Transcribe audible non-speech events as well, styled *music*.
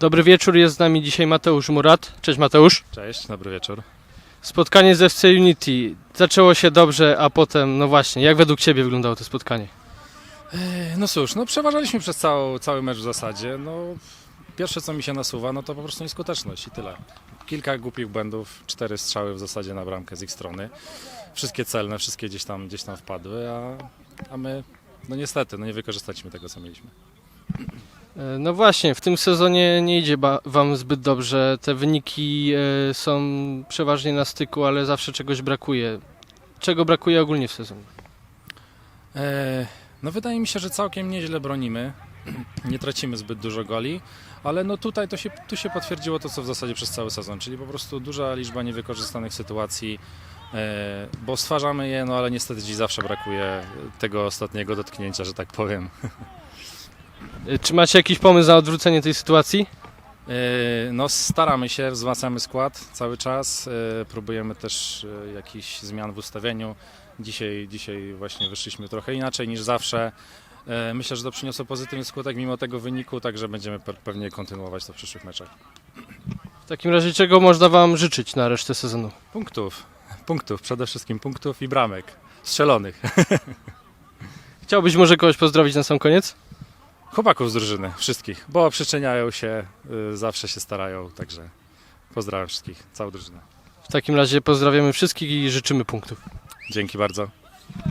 Dobry wieczór, jest z nami dzisiaj Mateusz Murat. Cześć Mateusz. Cześć, dobry wieczór. Spotkanie z FC Unity. Zaczęło się dobrze, a potem, no właśnie, jak według Ciebie wyglądało to spotkanie? No cóż, no przeważaliśmy przez całą, cały mecz w zasadzie. No, pierwsze co mi się nasuwa, no to po prostu nieskuteczność i tyle. Kilka głupich błędów, cztery strzały w zasadzie na bramkę z ich strony. Wszystkie celne, wszystkie gdzieś tam, gdzieś tam wpadły, a, a my, no niestety, no nie wykorzystaliśmy tego co mieliśmy. E, No właśnie, w tym sezonie nie idzie Wam zbyt dobrze. Te wyniki e, są przeważnie na styku, ale zawsze czegoś brakuje. Czego brakuje ogólnie w sezonie? E, no wydaje mi się, że całkiem nieźle bronimy. Nie tracimy zbyt dużo goli, ale no tutaj to się, tu się potwierdziło to, co w zasadzie przez cały sezon, czyli po prostu duża liczba niewykorzystanych sytuacji, bo stwarzamy je, no ale niestety dziś zawsze brakuje tego ostatniego dotknięcia, że tak powiem. *laughs* E, Czy macie jakiś pomysł na odwrócenie tej sytuacji? E, No staramy się, wzmacniamy skład cały czas, e, próbujemy też jakichś zmian w ustawieniu. Dzisiaj, dzisiaj właśnie wyszliśmy trochę inaczej niż zawsze. Myślę, że to przyniosło pozytywny skutek mimo tego wyniku, także będziemy pe- pewnie kontynuować to w przyszłych meczach. W takim razie czego można Wam życzyć na resztę sezonu? Punktów, punktów, przede wszystkim punktów i bramek strzelonych. *laughs* Chciałbyś może kogoś pozdrowić na sam koniec? Chłopaków z drużyny, wszystkich, bo przyczyniają się, y, zawsze się starają, także pozdrawiam wszystkich, całą drużynę. W takim razie pozdrawiamy wszystkich i życzymy punktów. Dzięki bardzo.